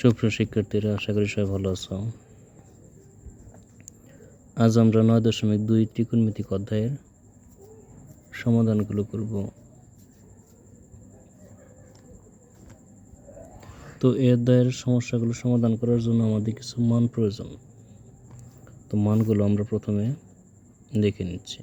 সুপ্রিয় শিক্ষার্থীরা, আশা করি সবাই ভালো আছো। আজ আমরা নয় দশমিক দুই ত্রিকোণমিতিক অধ্যায়ের সমাধানগুলো করব। তো এই অধ্যায়ের সমস্যাগুলো সমাধান করার জন্য আমাদের কিছু মান প্রয়োজন। তো মানগুলো আমরা প্রথমে দেখে নিচ্ছি।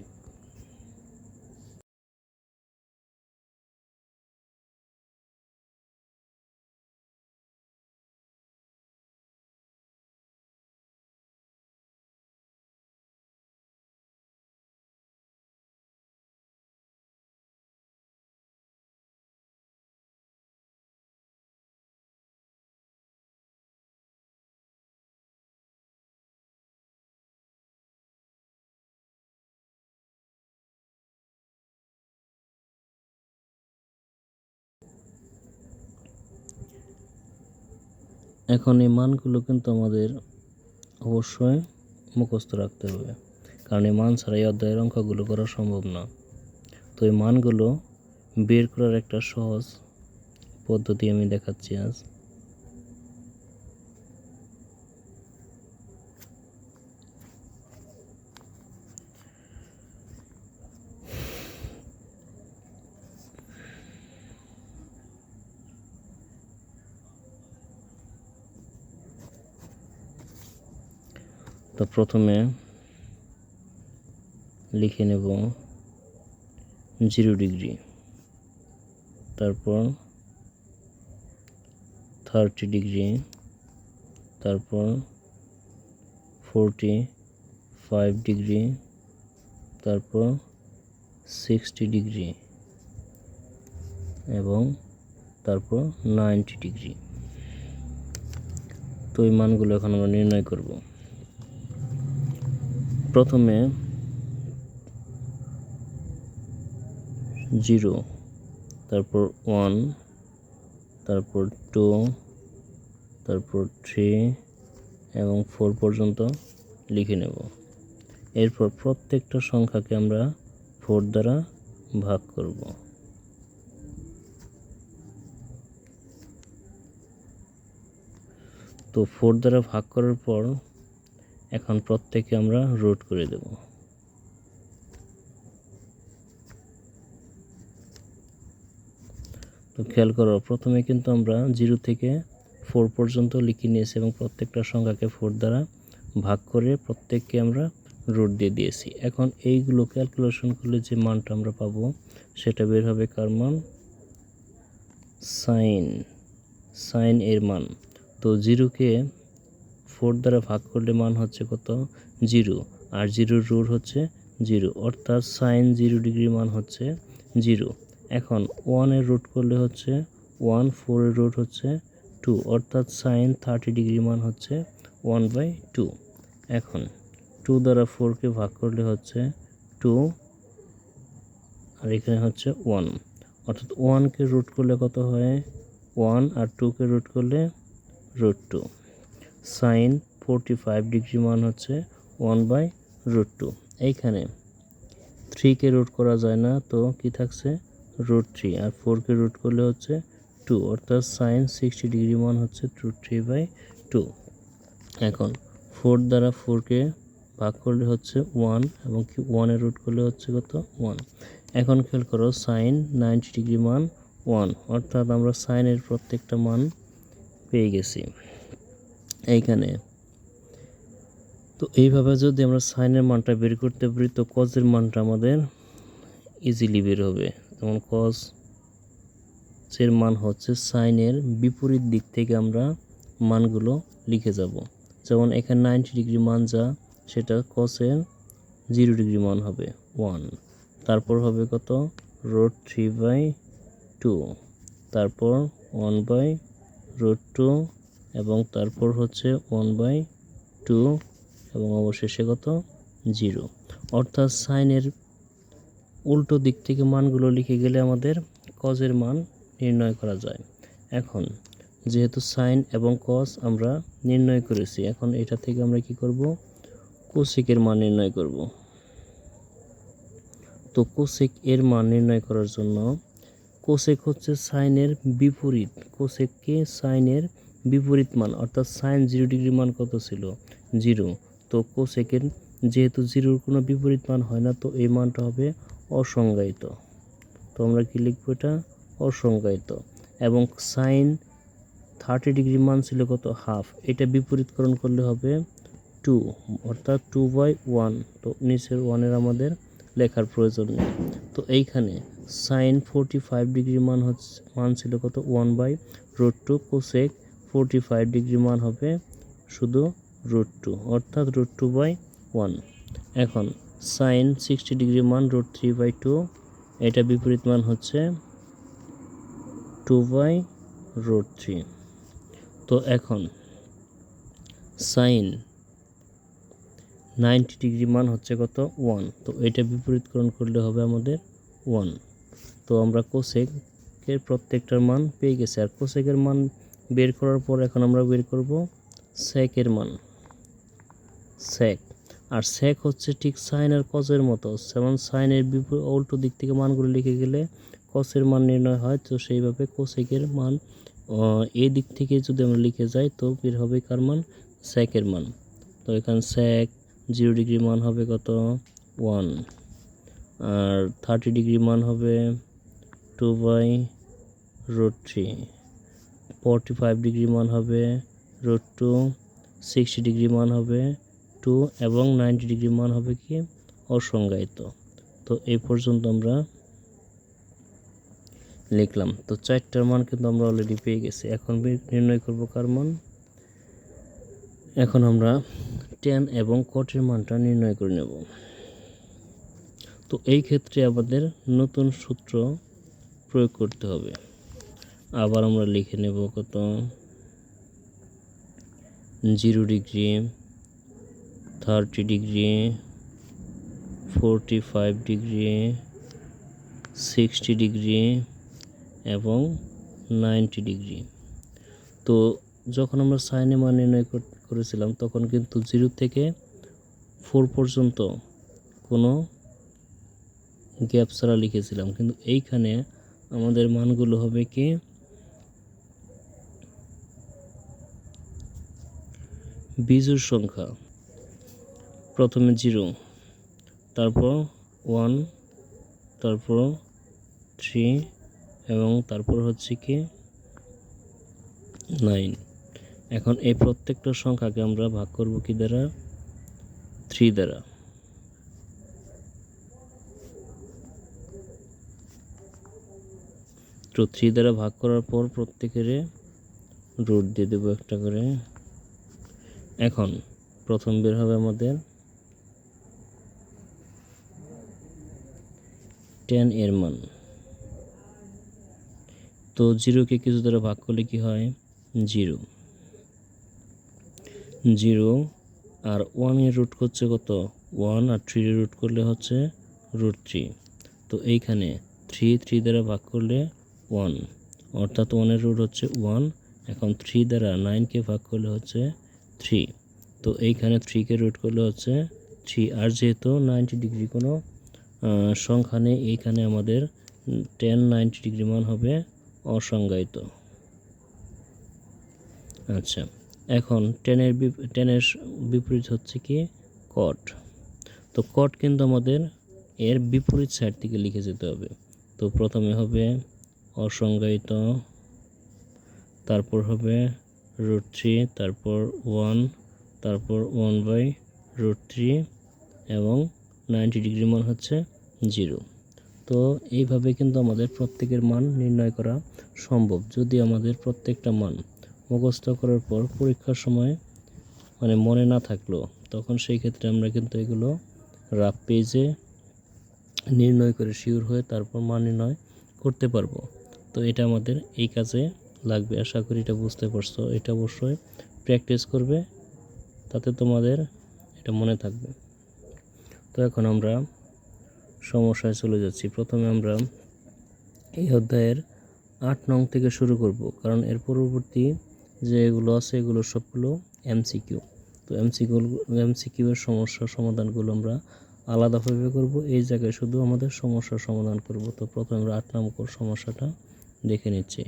এখন এই মানগুলো কিন্তু আমাদের অবশ্যই মুখস্থ রাখতে হবে। কারণ এই মান ছাড়া এই অধ্যায়ের অঙ্কগুলো করা সম্ভব না। তো এই মানগুলো বের করার একটা সহজ পদ্ধতি আমি দেখাচ্ছি আজ। প্রথমে লিখে নেব জিরো ডিগ্রি। তারপর থার্টি ডিগ্রি। তারপর ফোরটি ফাইভ ডিগ্রি। তারপর সিক্সটি ডিগ্রি। এবং তারপর নাইনটি ডিগ্রি। তো এই মানগুলো এখন আমরা নির্ণয় করব। প্রথমে জিরো, তারপর ওয়ান, তারপর টু, তারপর থ্রি এবং ফোর পর্যন্ত লিখে নেব। এরপর প্রত্যেকটা সংখ্যাকে আমরা ফোর দ্বারা ভাগ করব। তো ফোর দ্বারা ভাগ করার পর এখন প্রত্যেকে আমরা রুট করে দেব। তো খেয়াল করো, প্রথমে কিন্তু আমরা জিরো থেকে ফোর পর্যন্ত লিখে নিয়েছি এবং প্রত্যেকটা সংখ্যাকে ফোর দ্বারা ভাগ করে প্রত্যেককে আমরা রুট দিয়ে দিয়েছি। এখন এইগুলো ক্যালকুলেশন করলে যে মানটা আমরা পাবো, সেটা বের হবে কার মান? সাইন সাইন এর মান। তো জিরোকে ফোর দ্বারা ভাগ করলে মান হচ্ছে কত? জিরো আর জিরোর রুট হচ্ছে জিরো অর্থাৎ সাইন জিরো ডিগ্রি মান হচ্ছে জিরো এখন ওয়ানের রুট করলে হচ্ছে ওয়ান ফোরের রুট হচ্ছে টু অর্থাৎ সাইন থার্টি ডিগ্রি মান হচ্ছে ওয়ান বাই টু এখন টু দ্বারা ফোরকে ভাগ করলে হচ্ছে টু আর এখানে হচ্ছে ওয়ান অর্থাৎ ওয়ানকে রুট করলে কত হয়? ওয়ান আর টুকে রুট করলে root two sine forty five degree মান হচ্ছে ওয়ান বাই রুট টু এইখানে থ্রিকে রুট করা যায় না, তো কি থাকছে? রুট থ্রি আর ফোরকে রুট করলে হচ্ছে টু অর্থাৎ সাইন সিক্সটি ডিগ্রি মান হচ্ছে টু থ্রি বাই টু এখন ফোর দ্বারা ফোরকে ভাগ করলে হচ্ছে ওয়ান এবং কি ওয়ানে রুট করলে হচ্ছে কত? ওয়ান এখন খেয়াল করো সাইন নাইনটি ডিগ্রি মান ওয়ান অর্থাৎ আমরা সাইনের প্রত্যেকটা মান পেয়ে গেছি। এইখানে। তো এইভাবে যদি আমরা সাইনের মানটা বের করতে পারি, তো কজের মানটা আমাদের ইজিলি বের হবে। যেমন কজ মান হচ্ছে সাইনের বিপরীত দিক থেকে আমরা মানগুলো লিখে যাব। যেমন এখানে নাইনটি ডিগ্রি মান যা, সেটা কসের জিরো ডিগ্রি মান হবে ওয়ান তারপর হবে কত? রোড থ্রি বাই টু তারপর ওয়ান বাই রোড টু এবং তারপর হচ্ছে ওয়ান বাই টু এবং অবশেষে কত? জিরো অর্থাৎ সাইনের উল্টো দিক থেকে মানগুলো লিখে গেলে আমাদের কজের মান নির্ণয় করা যায়। এখন, যেহেতু সাইন এবং কস আমরা নির্ণয় করেছি, এখন এটা থেকে আমরা কি করব? কোসেকের মান নির্ণয় করব। তো কোসেক এর মান নির্ণয় করার জন্য কোসেক হচ্ছে সাইনের বিপরীত। কোসেককে সাইনের বিপরীত মান অর্থাৎ সাইন জিরো ডিগ্রি মান কত ছিল? জিরো তো কোসেকের যেহেতু জিরোর কোনো বিপরীত মান হয় না, তো এই মানটা হবে অসংজ্ঞায়িত। তো আমরা কি লিখব এটা? অসংজ্ঞায়িত। এবং সাইন থার্টি ডিগ্রি মান ছিল কত? হাফ এটা বিপরীতকরণ করলে হবে টু অর্থাৎ টু বাই ওয়ান তো নিচের ওয়ানের আমাদের লেখার প্রয়োজন নেই। তো এইখানে সাইন ফোরটি ফাইভ ডিগ্রি মান হচ্ছে, মান ছিল কত? One by root two cosec forty five degree মান হবে শুধু রুট টু অর্থাৎ রুট টু বাই ওয়ান এখন সাইন সিক্সটি ডিগ্রি মান রুট থ্রি বাই টু এটা বিপরীত মান হচ্ছে টু বাই রুট থ্রি তো এখন সাইন নাইনটি ডিগ্রি মান হচ্ছে কত? ওয়ান তো এটা বিপরীতকরণ করলে হবে আমাদের ওয়ান তো আমরা কোসেকের প্রত্যেকটার মান পেয়ে গেছি। আর কোসেকের মান বের করার পর এখন আমরা বের করব সেকের মান। সেক আর সেক হচ্ছে ঠিক সাইন আর কজের মতো। যেমন সাইনের বিপরীত উল্টো দিক থেকে মানগুলো লিখে গেলে কসের মান নির্ণয় হয়, তো সেইভাবে কোসেকের মান এই দিক থেকে যদি আমরা লিখে যাই, তো বের হবে কার মান? সেকের মান। তো এখানে সেক জিরো ডিগ্রি মান হবে কত? ওয়ান আর থার্টি ডিগ্রি মান হবে two by root three forty five degree মান হবে রুট টু সিক্সটি ডিগ্রি মান হবে টু এবং নাইনটি ডিগ্রি মান হবে কি? অসংজ্ঞায়িত। তো এই পর্যন্ত আমরা লিখলাম। তো চারটার মান কিন্তু আমরা অলরেডি পেয়ে গেছি। এখন নির্ণয় করব কার মান? এখন আমরা টেন এবং কটের মানটা নির্ণয় করে নেব। তো এই ক্ষেত্রে আমাদের নতুন সূত্র প্রয়োগ করতে হবে। আবার আমরা লিখে নেব কত? Zero degree, thirty degree, forty five degree, sixty degree এবং নাইনটি ডিগ্রি। তো যখন আমরা সাইনে মান নির্ণয় কর- করেছিলাম, তখন কিন্তু জিরো থেকে ফোর পর্যন্ত কোনো গ্যাপ ছাড়া লিখেছিলাম। কিন্তু এইখানে আমাদের মানগুলো হবে কি? বিজুর সংখ্যা। প্রথমে জিরো, তারপর ওয়ান, তারপর থ্রি এবং তারপর হচ্ছে কি নাইন। এখন এই প্রত্যেকটা সংখ্যাকে আমরা ভাগ করব কি দ্বারা? থ্রি দ্বারা। তো থ্রি দ্বারা ভাগ করার পর প্রত্যেকের রুট দিয়ে দেবো একটা করে। এখন প্রথম বের হবে আমাদের টেন এর মান। তো জিরোকে কিছু দ্বারা ভাগ করলে কি হয়? জিরো। জিরো আর ওয়ানের রুট হচ্ছে কত? ওয়ান আর থ্রি রুট করলে হচ্ছে রুট থ্রি তো এইখানে থ্রি থ্রি দ্বারা ভাগ করলে ওয়ান অর্থাৎ ওয়ানের রুট হচ্ছে ওয়ান এখন থ্রি দ্বারা নাইনকে ভাগ করলে হচ্ছে থ্রি তো এইখানে থ্রিকে রুট করলে হচ্ছে থ্রি আর যেহেতু নাইনটি ডিগ্রি কোনো সংখ্যা নেই, এইখানে আমাদের টেন নাইনটি ডিগ্রি মান হবে অসংজ্ঞায়িত। আচ্ছা এখন টেনের টেনের বিপরীত হচ্ছে কি? কট তো কট কিন্তু আমাদের এর বিপরীত সাইড থেকে লিখে যেতে হবে। তো প্রথমে হবে অসংজ্ঞায়িত, তারপর হবে রুট থ্রি তারপর ওয়ান তারপর ওয়ান বাই রুট থ্রি এবং নাইনটি ডিগ্রি মান হচ্ছে জিরো তো এইভাবে কিন্তু আমাদের প্রত্যেকের মান নির্ণয় করা সম্ভব। যদি আমাদের প্রত্যেকটা মান মুখস্থ করার পর পরীক্ষার সময় মানে মনে না থাকল, তখন সেই ক্ষেত্রে আমরা কিন্তু এগুলো রাফ পেজে নির্ণয় করে শিওর হয়ে তারপর মান নির্ণয় করতে পারব। তো এটা আমাদের এই কাজে লাগবে। আশা করি এটা বুঝতে পারছ। এটা অবশ্যই প্র্যাকটিস করবে, তাতে তোমাদের এটা মনে থাকবে। তো এখন আমরা সমস্যায় চলে যাচ্ছি। প্রথমে আমরা এই অধ্যায়ের আট নং থেকে শুরু করব, কারণ এর পরবর্তী যে এগুলো আছে, এগুলো সবগুলো এমসিকিউ তো এমসিকিউ এমসিকিউ এর সমস্যার সমাধানগুলো আমরা আলাদাভাবে করব। এই জায়গায় শুধু আমাদের সমস্যার সমাধান করব। তো প্রথমে আমরা আট নম্বর সমস্যাটা দেখে নিচ্ছি।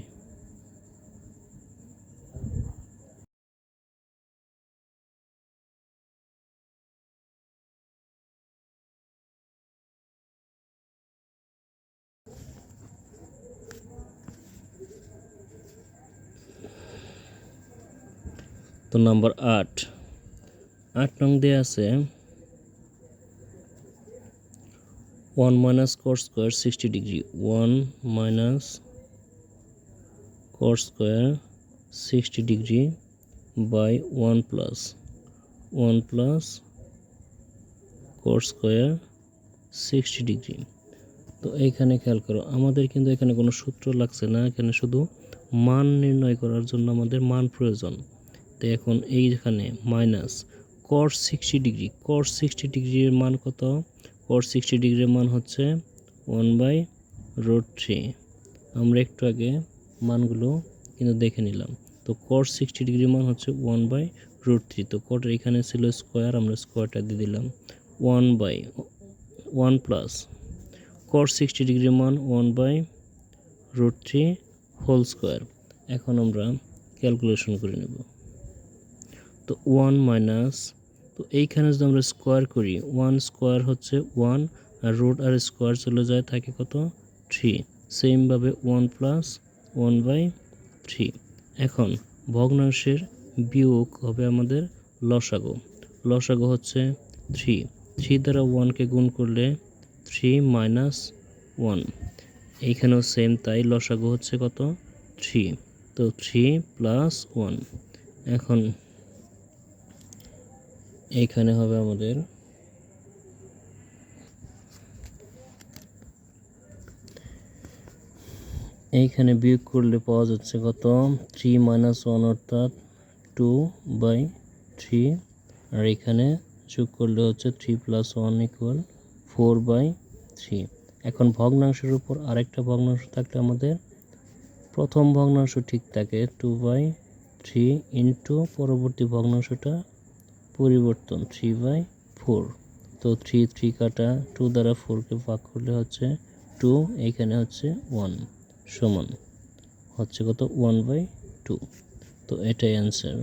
তো নাম্বার আট। আট নং দেওয়া আছে one minus cot square sixty degree one minus cot square sixty degree by one plus one plus cot square sixty degree তো এইখানে খেয়াল করো, আমাদের কিন্তু এখানে কোনো সূত্র লাগছে না, এখানে শুধু মান নির্ণয় করার জন্য আমাদের মান প্রয়োজন। তো এখন এইখানে minus cot sixty degree cot sixty ডিগ্রির মান কত? কর সিক্সটি ডিগ্রির মান হচ্ছে ওয়ান বাই রোড থ্রি আমরা একটু আগে মানগুলো কিন্তু দেখে নিলাম। তো কর সিক্সটি ডিগ্রির মান হচ্ছে ওয়ান বাই রুট থ্রি তো কট এখানে ছিল স্কোয়ার আমরা স্কোয়ারটা দিয়ে দিলাম। One by one plus cot sixty ডিগ্রির মান one by root three whole square এখন আমরা ক্যালকুলেশন করে নেব। তো ওয়ান মাইনাস, তো এইখানে যদি আমরা স্কোয়ার করি, ওয়ান স্কোয়ার হচ্ছে ওয়ান, আর রুট আর স্কোয়ার চলে যায় থাকে কত? থ্রি। সেমভাবে one plus one by three. এখন ভগ্নাংশের বিয়োগ হবে আমাদের লসাগু। লসাগু হচ্ছে থ্রি। থ্রি দ্বারা ওয়ানকে গুণ করলে থ্রি মাইনাস ওয়ান। এইখানেও সেম তাই লসাগু হচ্ছে কত? থ্রি। তো থ্রি প্লাস ওয়ান। এখন এইখানে হবে আমাদের এইখানে বিয়োগ করলে পাওয়া যাচ্ছে কত? থ্রি মাইনাস ওয়ান অর্থাৎ টু বাই থ্রি আর এখানে যোগ করলে হচ্ছে three plus one equal four by three এখন ভগ্নাংশের উপর আরেকটা ভগ্নাংশ থাকলে আমাদের প্রথম ভগ্নাংশ ঠিক থাকে টু বাই থ্রি ইন্টু পরবর্তী ভগ্নাংশটা পরিবর্তন থ্রি বাই ফোর তো থ্রি থ্রি কাটা টু দ্বারা ফোরকে ভাগ করলে হচ্ছে টু এইখানে হচ্ছে ওয়ান সমান। হচ্ছে কত? ওয়ান বাই টু তো এটাই অ্যান্সার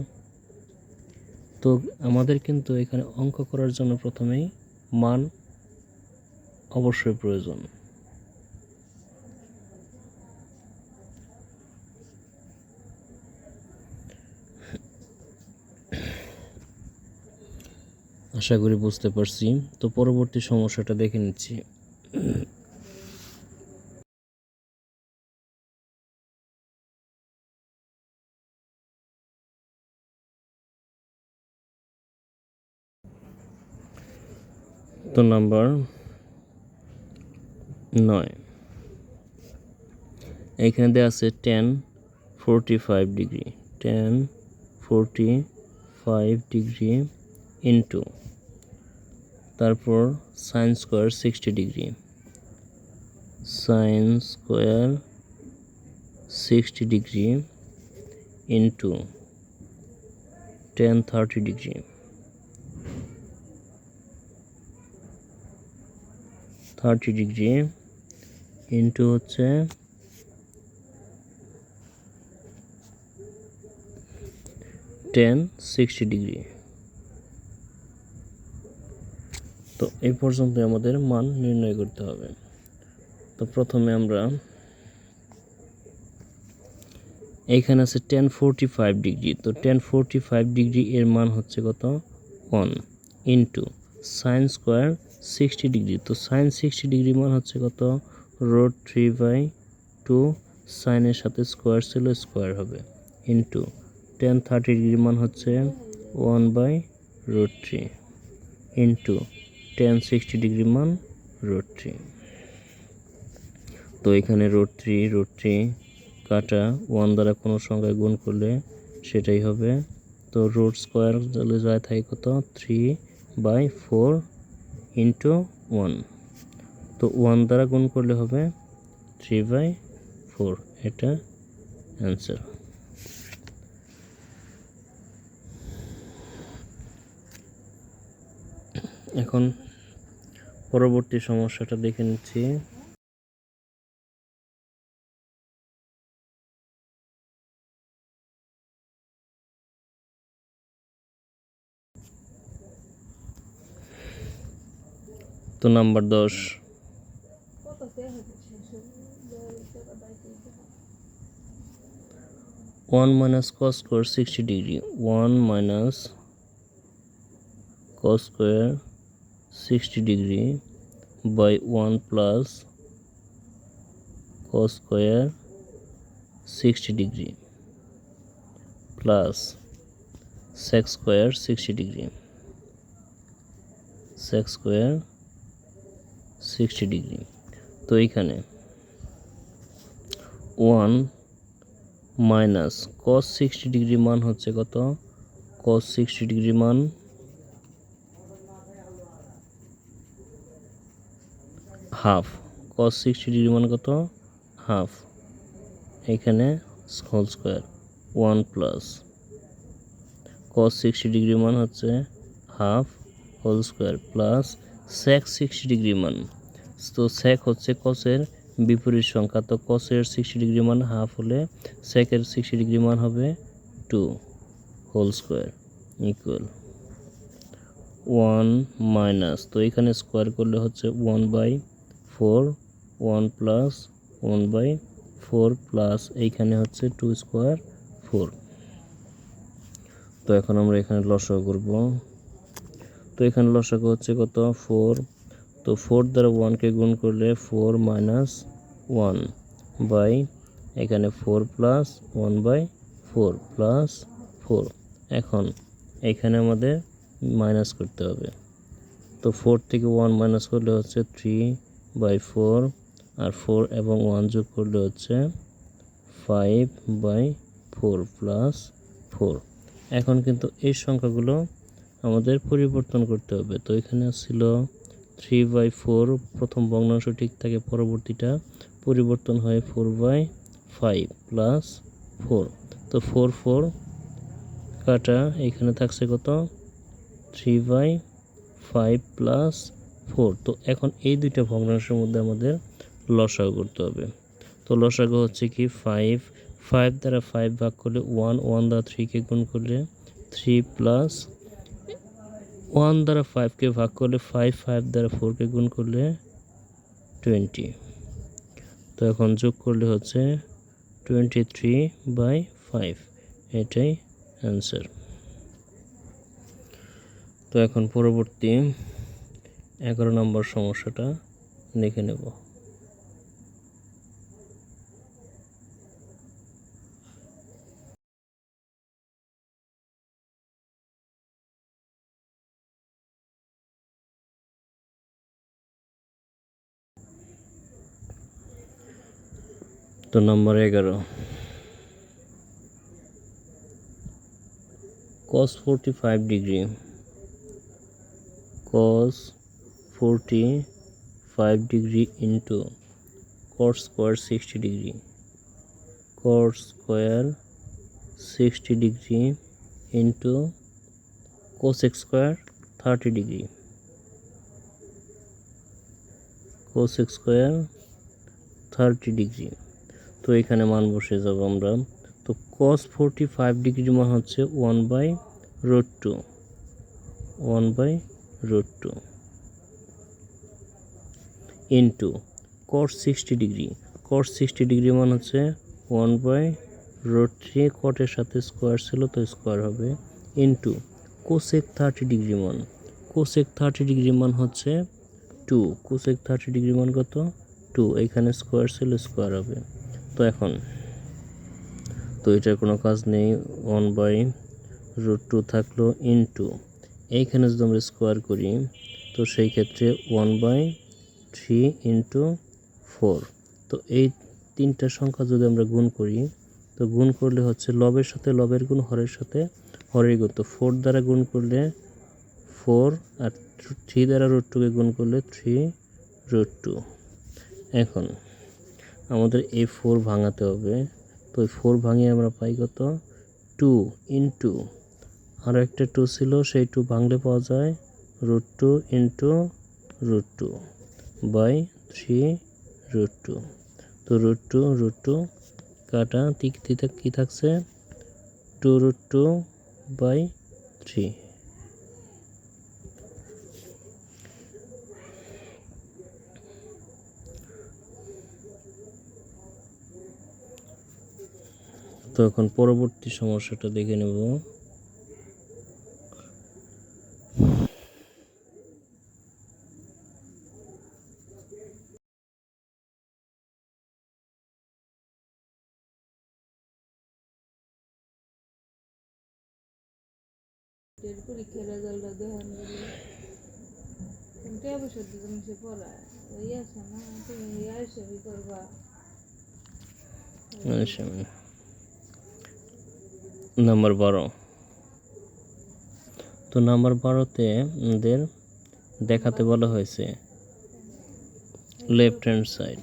তো আমাদের কিন্তু এখানে অঙ্ক করার জন্য প্রথমেই মান অবশ্যই প্রয়োজন। আশা করি বুঝতে পারছি। তো পরবর্তী সমস্যাটা দেখে নিচ্ছি। তো নাম্বার নয়। এখানে দেওয়া আছে tan forty five degree tan forty five degree into তারপর sine square sixty degree sine square sixty degree into tan thirty degree thirty degree into হচ্ছে টেন সিক্সটি ডিগ্রি তো এই পর্যন্ত আমাদের মান নির্ণয় করতে হবে। তো প্রথমে আমরা এইখানে আছে টেন ফোরটি ফাইভ ডিগ্রি তো টেন ফোরটি ফাইভ ডিগ্রি এর মান হচ্ছে কত? One into sine square sixty degree তো সাইন সিক্সটি ডিগ্রি মান হচ্ছে কত? রোড থ্রি বাই টু সাইনের সাথে স্কোয়ার ছিল স্কোয়ার হবে। ইন্টু টেন থার্টি ডিগ্রি মান হচ্ছে one by root three into tan sixty degree মান রোড থ্রি তো এখানে রোড থ্রি রোড থ্রি কাটা ওয়ান দ্বারা কোনো সংখ্যায় গুণ করলে সেটাই হবে। তো রোড স্কোয়ার চলে যায় থাকে কত? Three by four into one তো ওয়ান দ্বারা গুণ করলে হবে থ্রি বাই ফোর এটা অ্যান্সার এখন পরবর্তী সমস্যাটা দেখে নিচ্ছি। তো নাম্বার দশ। One minus cos square sixty degree. One minus cos square sixty degree by one plus cos square sixty degree plus sec square sixty degree sec square sixty degree তো এইখানে one minus cos sixty degree মান হচ্ছে কত? Cos sixty degree মান half. Cos sixty degree মান কত? Half. এখানে whole square one plus cos sixty degree মান হচ্ছে half whole square plus sec sixty degree মান। তো সেক হচ্ছে কসের বিপরীত সংখ্যা। তো কসের সিক্সটি ডিগ্রি মান হাফ হলে সেকের সিক্সটি ডিগ্রি মান হবে two whole square equal one minus তো এখানে স্কোয়ার করলে হচ্ছে one by four, one plus, one by four plus, এইখানে হচ্ছে টু স্কোয়ার ফোর। তো এখন আমরা এখানে লসাগু করব। তো এখানে লসাগু হচ্ছে কত? ফোর। তো ফোর দ্বারা ওয়ানকে গুণ করলে ফোর মাইনাস ওয়ান বাই এখানে four plus one by four plus four. এখন এখানে আমাদের মাইনাস করতে হবে। তো ফোর থেকে ওয়ান মাইনাস করলে হচ্ছে থ্রি বাই ফোর আর ফোর এবং ওয়ান যোগ করলে হচ্ছে five by four plus four এখন কিন্তু এই সংখ্যাগুলো আমাদের পরিবর্তন করতে হবে। তো এখানে ছিল থ্রি বাই ফোর প্রথম ভগ্নাংশ ঠিক থাকে, পরবর্তীটা পরিবর্তন হয় four by five plus four তো ফোর ফোর কাটা এখানে থাকছে কত? Three by five plus four. তো এখন এই দুইটা ভগ্নাংশের মধ্যে আমাদের লসাগু করতে হবে। তো লসাগু হচ্ছে কি ফাইভ ফাইভ দ্বারা ফাইভ ভাগ করলে ওয়ান ওয়ান দ্বারা থ্রিকে গুণ করলে থ্রি প্লাস ওয়ান দ্বারা ফাইভকে ভাগ করলে ফাইভ ফাইভ দ্বারা ফোরকে গুণ করলে টোয়েন্টি তো এখন যোগ করলে হচ্ছে টোয়েন্টি থ্রি বাই ফাইভ এটাই অ্যান্সার তো এখন পরবর্তী এগারো নম্বর সমস্যাটা লিখে নেব। তো নম্বর এগারো। cos 45 degree cos 45 degree into cos square 60 degree cos square 60 degree into cosec square 30 degree cosec square 30 degree তো এখানে মান বসে যাব আমরা তো cos 45 ডিগ্রি মান হচ্ছে one by root two one by root two into cos sixty degree cos sixty degree মান হচ্ছে ওয়ান বাই রোড থ্রি কটের সাথে স্কোয়ার ছিল, তো স্কোয়ার হবে ইন্টু কোসেক থার্টি ডিগ্রি মান। কোসেক থার্টি ডিগ্রি মান হচ্ছে টু কোসেক থার্টি ডিগ্রি মান কত? টু এখানে স্কোয়ার ছিল স্কোয়ার হবে। তো এখন, তো এটার কোনো কাজ নেই। ওয়ান বাই রুট টু থাকল ইনটু এইখানে যদি আমরা স্কোয়ার করি, তো সেই ক্ষেত্রে one by three into four তো এই তিনটা সংখ্যা যদি আমরা গুণ করি, তো গুণ করলে হচ্ছে লবের সাথে লবের গুণ, হরের সাথে হরের গুণ। তো ফোর দ্বারা গুণ করলে ফোর আর থ্রি দ্বারা রুট টুকে গুণ করলে থ্রি রুট টু এখন আমাদের এই ফোর ভাঙাতে হবে। তো ওই ফোর ভাঙিয়ে আমরা পাই কত? টু ইন্টু আরও একটা টু ছিল, সেই টু ভাঙলে পাওয়া যায় root two into root two by three root two. তো রুট টু রুট টু কাটা তিক তিতা কী থাকছে? Two root two by three. তো এখন পরবর্তী সমস্যাটা দেখে নেব। এর পরীক্ষার রেজাল্টটা দেখান কোনটা বছর দিন সে পড়ায়? ওই আছে না? তুমি হিসেবে করবা। নাম্বার বারো। তো নাম্বার বারোতে দেখাতে বলা হয়েছে left hand side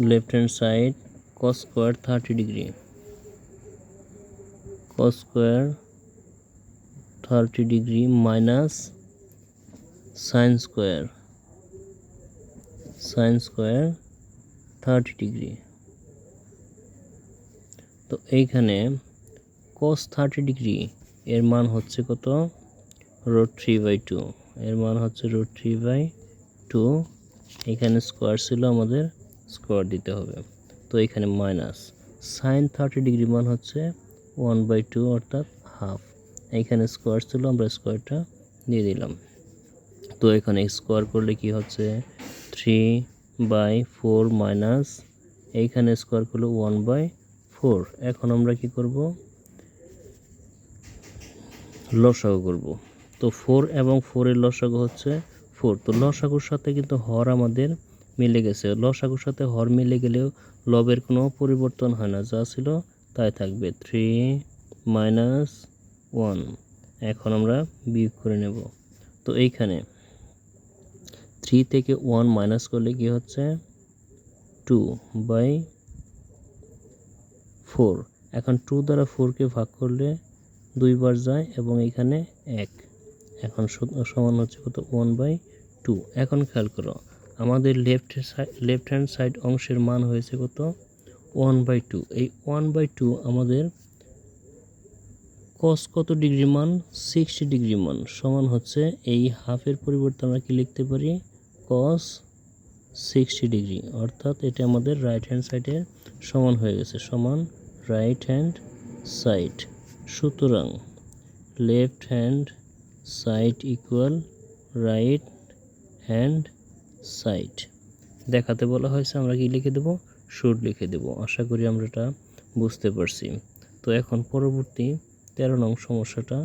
left hand side cos thirty degree cos square thirty degree minus sine square sine square thirty degree. তো এইখানে cos থার্টি ডিগ্রি এর মান হচ্ছে কত? Root three by two. এর মান হচ্ছে রোড থ্রি বাই টু। এখানে স্কোয়ার ছিল আমাদের স্কোয়ার দিতে হবে। তো এখানে মাইনাস। সাইন থার্টি ডিগ্রি মান হচ্ছে ওয়ান বাই টু অর্থাৎ হাফ। এখানে স্কোয়ার ছিল, আমরা স্কোয়ারটা দিয়ে দিলাম। তো এখানে স্কোয়ার করলে কি হচ্ছে? থ্রি বাই ফোর মাইনাস এইখানে স্কোয়ার করলে ওয়ান বাই ফোর। এখন আমরা কি করব? লসাগু করব। তো ফোর এবং ফোরের লসাগু হচ্ছে ফোর। তো লসাগুর সাথে কিন্তু হর আমাদের মিলে গেছে। লসাগুর সাথে হর মিলে গেলেও লবের কোনো পরিবর্তন হয় না। যা ছিল তাই থাকবে থ্রি মাইনাস ওয়ান এখন আমরা বিয়োগ করে নেব। তো এইখানে থ্রি থেকে ওয়ান মাইনাস করলে কি হচ্ছে? টু বাই ফোর এখন টু দ্বারা ফোরকে ভাগ করলে দুইবার যায় এবং এখানে এক। এখন সমান হচ্ছে কত? ওয়ান বাই টু এখন খেয়াল করো, আমাদের left side left hand side অংশের মান হয়েছে কত? One by two. এই ওয়ান বাই টু আমাদের কস কত ডিগ্রি মান? সিক্সটি ডিগ্রি মান। সমান হচ্ছে এই হাফের পরিবর্তে আমরা কি লিখতে পারি? Cos sixty degree. অর্থাৎ এটা আমাদের রাইট হ্যান্ড সাইডের সমান হয়ে গেছে। সমান রাইট হ্যান্ড সাইড সুতরাং left hand side equal right hand side দেখাতে বলা হয়েছে, আমরা কি লিখে দেব? শুড লিখে দেব। আশা করি আমরা এটা বুঝতে পারছি। তো এখন পরবর্তী তেরো নং সমস্যাটা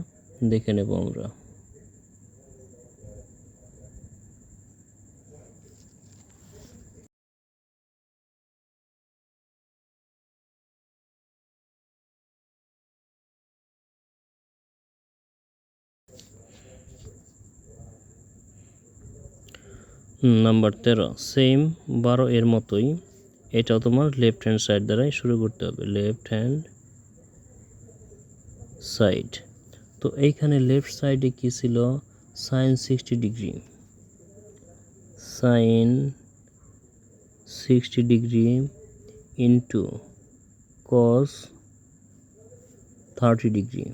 দেখে নেব আমরা। নাম্বার তেরো। সেম বারো এর মতোই এটাও তোমার লেফট হ্যান্ড সাইড দ্বারাই শুরু করতে হবে। লেফট হ্যান্ড সাইড তো এইখানে লেফট সাইডে কি ছিল? Sine sixty degree sine sixty degree into cos thirty degree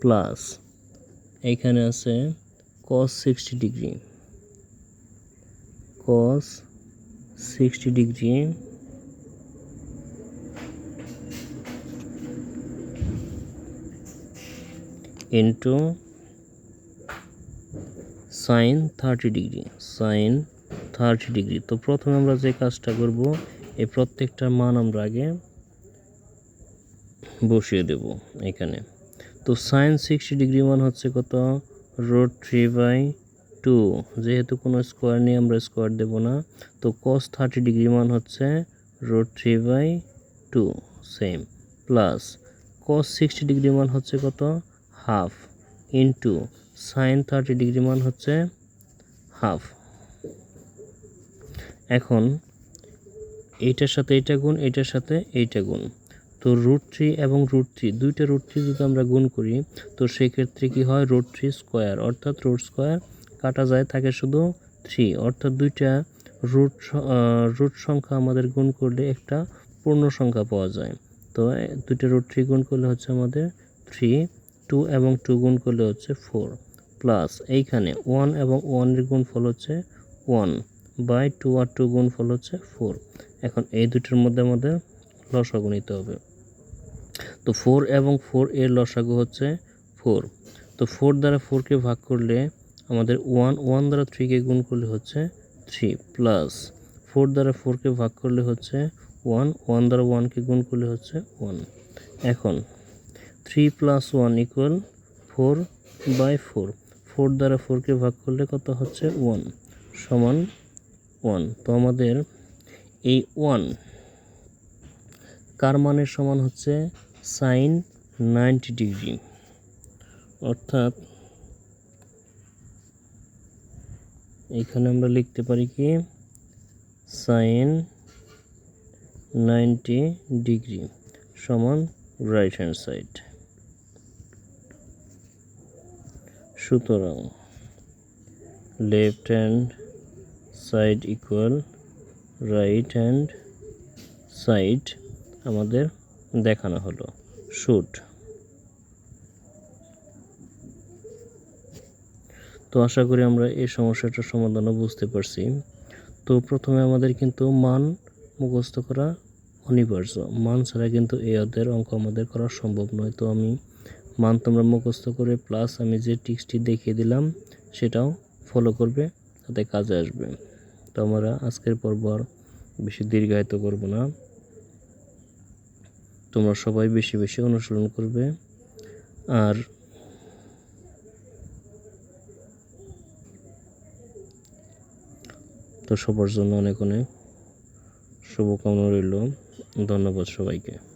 plus এইখানে আছে cos 60 degree cos 60 degree into sin 30 degree sin 30 degree তো প্রথমে আমরা যে কাজটা করব, এই প্রত্যেকটার মান আমরা আগে বসিয়ে দেব এখানে। তো সাইন সিক্সটি ডিগ্রি মান হচ্ছে কত? রোড থ্রি বাই টু যেহেতু কোনো স্কোয়ার নিয়ে আমরা স্কোয়ার দেব না, তো কস থার্টি ডিগ্রি মান হচ্ছে root three by two same plus cos sixty degree মান হচ্ছে কত? Half into sine thirty degree মান হচ্ছে হাফ এখন, এইটার সাথে এইটা গুণ, এইটার সাথে এইটা গুণ। তো রুট থ্রি এবং রুট থ্রি দুইটা রুট থ্রি যদি আমরা গুণ করি, তো সেক্ষেত্রে কি হয়? রুট থ্রি স্কোয়ার অর্থাৎ রুট স্কোয়ার কাটা যায় থাকে শুধু থ্রি। অর্থাৎ দুইটা রুট রুট সংখ্যা আমাদের গুণ করলে একটা পূর্ণ সংখ্যা পাওয়া যায়। তো দুইটা রুট থ্রি গুণ করলে হচ্ছে আমাদের থ্রি টু এবং টু গুণ করলে হচ্ছে ফোর প্লাস এইখানে ওয়ান এবং ওয়ানের গুণফল হচ্ছে ওয়ান বাই টু আর টু গুণ ফল হচ্ছে ফোর এখন এই দুটোর মধ্যে আমাদের লসাগু নিতে হবে। তো ফোর এবং ফোর এর লসাগু হচ্ছে ফোর তো ফোর দ্বারা ফোরকে ভাগ করলে আমাদের ওয়ান ওয়ান দ্বারা থ্রিকে গুণ করলে হচ্ছে থ্রি প্লাস ফোর দ্বারা ফোরকে ভাগ করলে হচ্ছে ওয়ান ওয়ান দ্বারা ওয়ানকে গুণ করলে হচ্ছে ওয়ান এখন three plus one equal four by four four দ্বারা ফোরকে ভাগ করলে কত হচ্ছে ওয়ান সমান ওয়ান তো আমাদের এই ওয়ান কার মানের সমান হচ্ছে সাইন নাইনটি ডিগ্রি অর্থাৎ এখানে আমরা লিখতে পারি কি? সাইন নাইনটি ডিগ্রি সমান রাইট হ্যান্ড সাইড সুতরাং left hand side equal right hand side আমাদের দেখানো হলো। শুট তো আশা করি আমরা এই সমস্যাটার সমাধানও বুঝতে পারছি। তো প্রথমে আমাদের কিন্তু মান মুখস্থ করা অনিবার্য। মান ছাড়া কিন্তু এই অধ্যায়ের অঙ্ক আমাদের করা সম্ভব নয়। তো আমি মান তোমরা মুখস্থ করে প্লাস আমি যে টিক্সটি দেখিয়ে দিলাম, সেটাও ফলো করবে, তাতে কাজে আসবে। তো আমরা আজকের পর্ব আর বেশি দীর্ঘায়িত করব না। তোমরা সবাই বেশি বেশি অনুশীলন করবে। আর সবার জন্য অনেক অনেক শুভকামনা রইল। ধন্যবাদ সবাইকে।